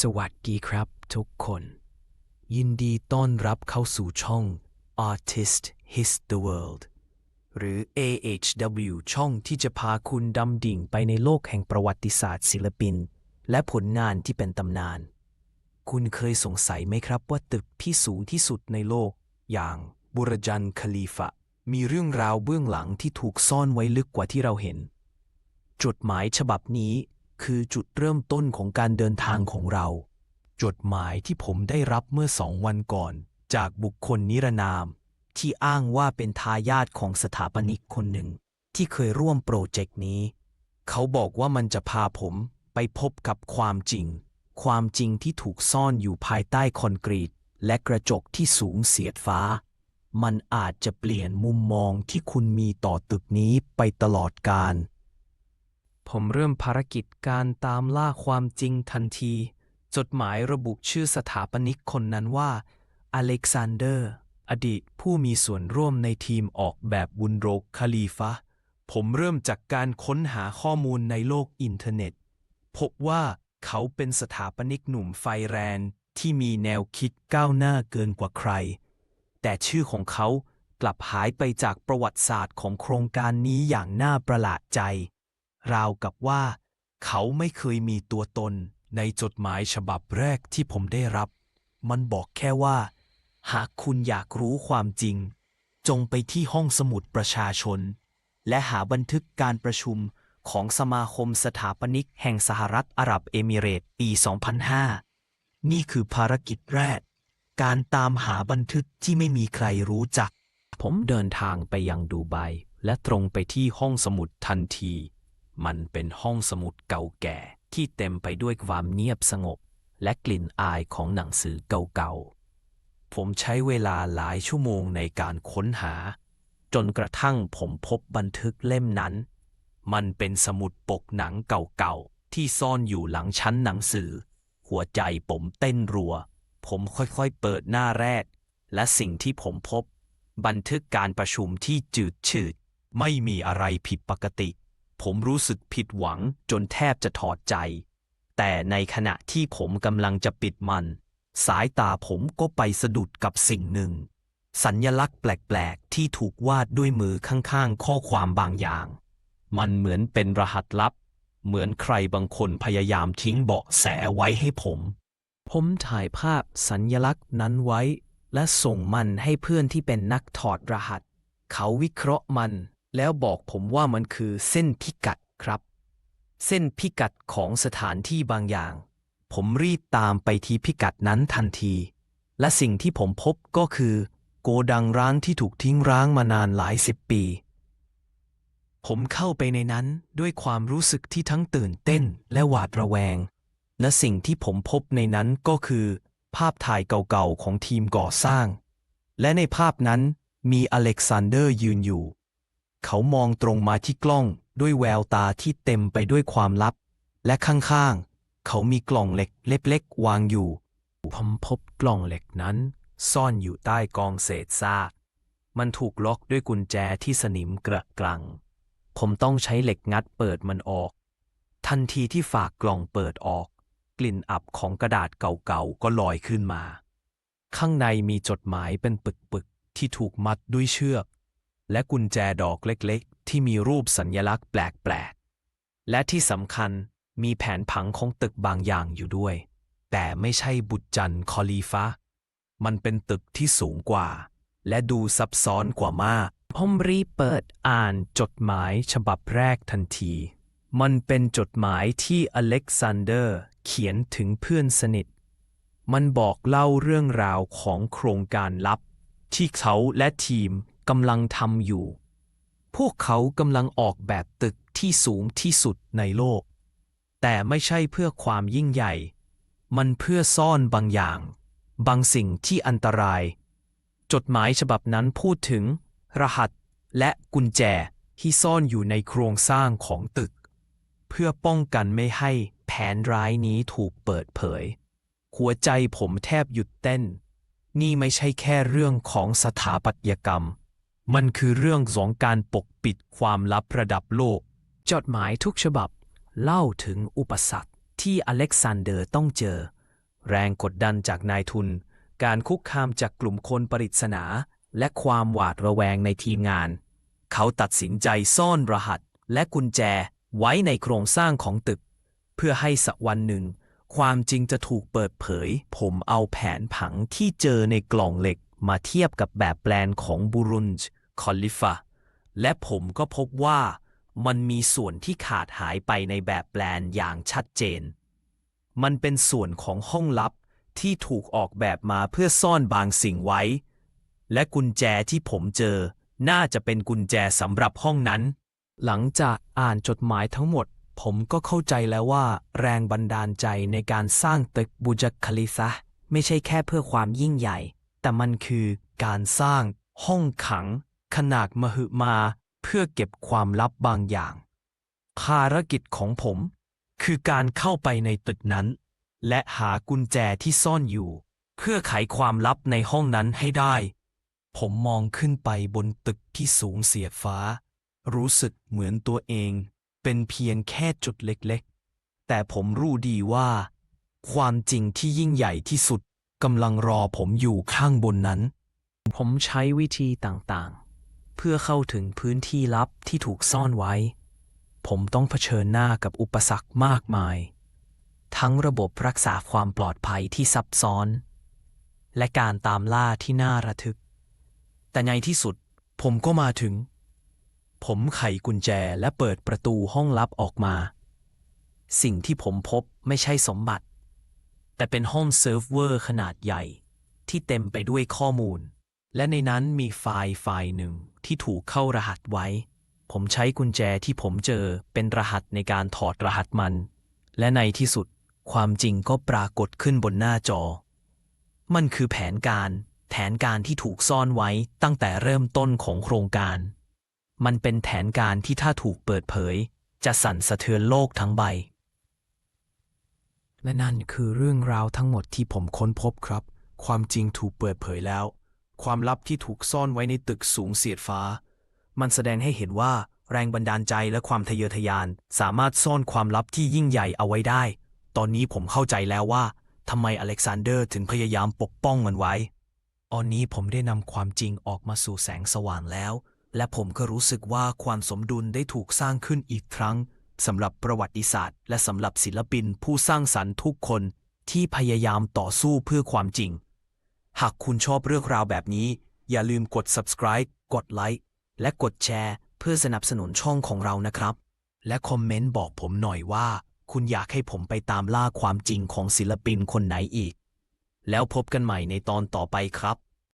สวัสดีครับทุกคน ยินดีต้อนรับเข้าสู่ช่อง Artist His the World หรือ AHW ช่องที่จะพาคุณดำดิ่งไปในโลกแห่งประวัติศาสตร์ศิลปิน และผลงานที่เป็นตำนาน คุณเคยสงสัยไหมครับว่าตึกที่สูงที่สุดในโลก อย่างบุรจันคลีฟะ มีเรื่องราวเบื้องหลังที่ถูกซ่อนไว้ลึกกว่าที่เราเห็น จดหมายฉบับนี้ คือจุดเริ่มต้นของการเดินทางของเรา จดหมายที่ผมได้รับเมื่อสองวันก่อน จากบุคคลนิรนาม ที่อ้างว่าเป็นทายาทของสถาปนิกคนหนึ่ง ที่เคยร่วมโปรเจกต์นี้ เขาบอกว่ามันจะพาผมไปพบกับความจริง ความจริงที่ถูกซ่อนอยู่ภายใต้คอนกรีต และกระจกที่สูงเสียดฟ้า มันอาจจะเปลี่ยนมุมมองที่คุณมีต่อตึกนี้ไปตลอดกาล ผมเริ่มภารกิจการตามล่าความจริงทันที จดหมายระบุชื่อสถาปนิกคนนั้นว่า อเล็กซานเดอร์ อดีตผู้มีส่วนร่วมในทีมออกแบบบุนโรกคาลีฟะ ผมเริ่มจากการค้นหาข้อมูลในโลกอินเทอร์เน็ต พบว่าเขาเป็นสถาปนิกหนุ่มไฟแรงที่มีแนวคิดก้าวหน้าเกินกว่าใคร แต่ชื่อของเขากลับหายไปจากประวัติศาสตร์ของโครงการนี้อย่างน่าประหลาดใจ ราวกับว่า เขาไม่เคยมีตัวตนในจดหมายฉบับแรกที่ผมได้รับ มันบอกแค่ว่า หากคุณอยากรู้ความจริง จงไปที่ห้องสมุดประชาชน และหาบันทึกการประชุมของสมาคมสถาปนิกแห่งสหรัฐอาหรับเอมิเรตส์ปี 2005 นี่คือภารกิจแรก การตามหาบันทึกที่ไม่มีใครรู้จัก ผมเดินทางไปยังดูไบและตรงไปที่ห้องสมุดทันที มันเป็นห้องสมุดเก่าแก่ที่เต็มไปด้วยความเงียบสงบ และกลิ่นอายของหนังสือเก่าๆ ผมใช้เวลาหลายชั่วโมงในการค้นหา จนกระทั่งผมพบบันทึกเล่มนั้น มันเป็นสมุดปกหนังเก่าๆ ที่ซ่อนอยู่หลังชั้นหนังสือ หัวใจผมเต้นรัว ผมค่อยๆเปิดหน้าแรก และสิ่งที่ผมพบ บันทึกการประชุมที่จืดชืด ไม่มีอะไรผิดปกติ ผมรู้สึกผิดหวังจนแทบจะถอดใจ แต่ในขณะที่ผมกำลังจะปิดมัน สายตาผมก็ไปสะดุดกับสิ่งหนึ่ง สัญญลักษณ์แปลก ๆ ที่ถูกวาดด้วยมือข้างๆ ข้อความบางอย่าง มันเหมือนเป็นรหัสลับ เหมือนใครบางคนพยายามทิ้งเบาะแสไว้ให้ผม ผมถ่ายภาพสัญญลักษณ์นั้นไว้ และส่งมันให้เพื่อนที่เป็นนักถอดรหัส เขาวิเคราะห์มัน แล้วบอกผมว่ามันคือเส้นพิกัดครับ เส้นพิกัดของสถานที่บางอย่าง ผมรีบตามไปที่พิกัดนั้นทันที และสิ่งที่ผมพบก็คือ โกดังร้างที่ถูกทิ้งร้างมานานหลายสิบปี ผมเข้าไปในนั้นด้วยความรู้สึกที่ทั้งตื่นเต้นและหวาดระแวง และสิ่งที่ผมพบในนั้นก็คือ ภาพถ่ายเก่าๆของทีมก่อสร้าง และในภาพนั้นมีอเล็กซานเดอร์ยืนอยู่ เขามองตรงมาที่กล้องด้วยแววตาที่เต็มไปด้วยความลับ และข้างๆ เขามีกล่องเหล็กเล็กๆ วางอยู่ ผมพบกล่องเหล็กนั้น ซ่อนอยู่ใต้กองเศษซาก มันถูกล็อกด้วยกุญแจที่สนิมกระกลัง ผมต้องใช้เหล็กงัดเปิดมันออก ทันทีที่ฝากกล่องเปิดออก กลิ่นอับของกระดาษเก่าๆ ก็ลอยขึ้นมา ข้างในมีจดหมายเป็นปึกๆ ที่ถูกมัดด้วยเชือก และกุญแจดอกเล็กๆ ที่มีรูปสัญญลักษณ์แปลกๆ และที่สำคัญมีแผนผังของตึกบางอย่างอยู่ด้วย แต่ไม่ใช่บุตรจันทร์คอลีฟะ มันเป็นตึกที่สูงกว่า และดูซับซ้อนกว่ามากผมรีเปิดอ่านจดหมายฉบับแรกทันที มันเป็นจดหมายที่อเล็กซานเดอร์เขียนถึงเพื่อนสนิท มันบอกเล่าเรื่องราวของโครงการลับ ที่เขาและทีม กำลังทำอยู่ พวกเขากำลังออกแบบตึกที่สูงที่สุดในโลก แต่ไม่ใช่เพื่อความยิ่งใหญ่ มันเพื่อซ่อนบางอย่าง บางสิ่งที่อันตราย จดหมายฉบับนั้นพูดถึง รหัสและกุญแจที่ซ่อนอยู่ในโครงสร้างของตึก เพื่อป้องกันไม่ให้แผนร้ายนี้ถูกเปิดเผย หัวใจผมแทบหยุดเต้น นี่ไม่ใช่แค่เรื่องของสถาปัตยกรรม มันคือเรื่องของการปกปิดความลับระดับโลก จดหมายทุกฉบับ เล่าถึงอุปสรรคที่อเล็กซานเดอร์ต้องเจอ แรงกดดันจากนายทุน การคุกคามจากกลุ่มคนปริศนา และความหวาดระแวงในทีมงาน เขาตัดสินใจซ่อนรหัสและกุญแจไว้ในโครงสร้างของตึก เพื่อให้สักวันหนึ่ง ความจริงจะถูกเปิดเผย ผมเอาแผนผังที่เจอในกล่องเหล็กมาเทียบกับแบบแปลนของบูรุนจ์ คอลิฟาและผมก็พบว่ามันมีส่วนที่ขาดหายไปในแบบแปลนอย่างชัดเจน มันเป็นส่วนของห้องลับที่ถูกออกแบบมาเพื่อซ่อนบางสิ่งไว้ และกุญแจที่ผมเจอ น่าจะเป็นกุญแจสำหรับห้องนั้น หลังจากอ่านจดหมายทั้งหมด ผมก็เข้าใจแล้วว่าแรงบันดาลใจในการสร้างตึกบูจคคลิฟะไม่ใช่แค่เพื่อความยิ่งใหญ่ แต่มันคือการสร้างห้องขัง ขนาดมหึมาเพื่อเก็บความลับบางอย่าง ภารกิจของผม คือการเข้าไปในตึกนั้น และหากุญแจที่ซ่อนอยู่ เพื่อไขความลับในห้องนั้นให้ได้ ผมมองขึ้นไปบนตึกที่สูงเสียฟ้า รู้สึกเหมือนตัวเอง เป็นเพียงแค่จุดเล็กๆ แต่ผมรู้ดีว่า ความจริงที่ยิ่งใหญ่ที่สุดกำลังรอผมอยู่ข้างบนนั้น ผมใช้วิธีต่างๆ เพื่อเข้าถึงพื้นที่ลับที่ถูกซ่อนไว้ ผมต้องเผชิญหน้ากับอุปสรรคมากมาย ทั้งระบบรักษาความปลอดภัยที่ซับซ้อน และการตามล่าที่น่าระทึก แต่ในที่สุดผมก็มาถึง ผมไขกุญแจและเปิดประตูห้องลับออกมา สิ่งที่ผมพบไม่ใช่สมบัติ แต่เป็นห้องเซิร์ฟเวอร์ขนาดใหญ่ที่เต็มไปด้วยข้อมูล และในนั้นมีไฟล์ไฟล์หนึ่งที่ถูกเข้ารหัสไว้ ผมใช้กุญแจที่ผมเจอเป็นรหัสในการถอดรหัสมัน และในที่สุดความจริงก็ปรากฏขึ้นบนหน้าจอ มันคือแผนการแผนการที่ถูกซ่อนไว้ตั้งแต่เริ่มต้นของโครงการ มันเป็นแผนการที่ถ้าถูกเปิดเผย จะสั่นสะเทือนโลกทั้งใบ และนั่นคือเรื่องราวทั้งหมดที่ผมค้นพบครับ ความจริงถูกเปิดเผยแล้ว ความลับที่ถูกซ่อนไว้ในตึกสูงเสียดฟ้า มันแสดงให้เห็นว่าแรงบันดาลใจและความทะเยอทะยาน สามารถซ่อนความลับที่ยิ่งใหญ่เอาไว้ได้ ตอนนี้ผมเข้าใจแล้วว่าทำไมอเล็กซานเดอร์ถึงพยายามปกป้องมันไว้ตอนนี้ผมได้นำความจริงออกมาสู่แสงสว่างแล้ว และผมก็รู้สึกว่าความสมดุลได้ถูกสร้างขึ้นอีกครั้งสำหรับประวัติศาสตร์ และสำหรับศิลปินผู้สร้างสรรค์ทุกคนที่พยายามต่อสู้เพื่อความจริง หากคุณชอบเรื่องราวแบบนี้ อย่าลืมกด subscribe กดไลค์และกดแชร์ เพื่อสนับสนุนช่องของเรานะครับ และคอมเมนต์บอกผมหน่อยว่า คุณอยากให้ผมไปตามล่าความจริงของศิลปินคนไหนอีก แล้วพบกันใหม่ในตอนต่อไปครับ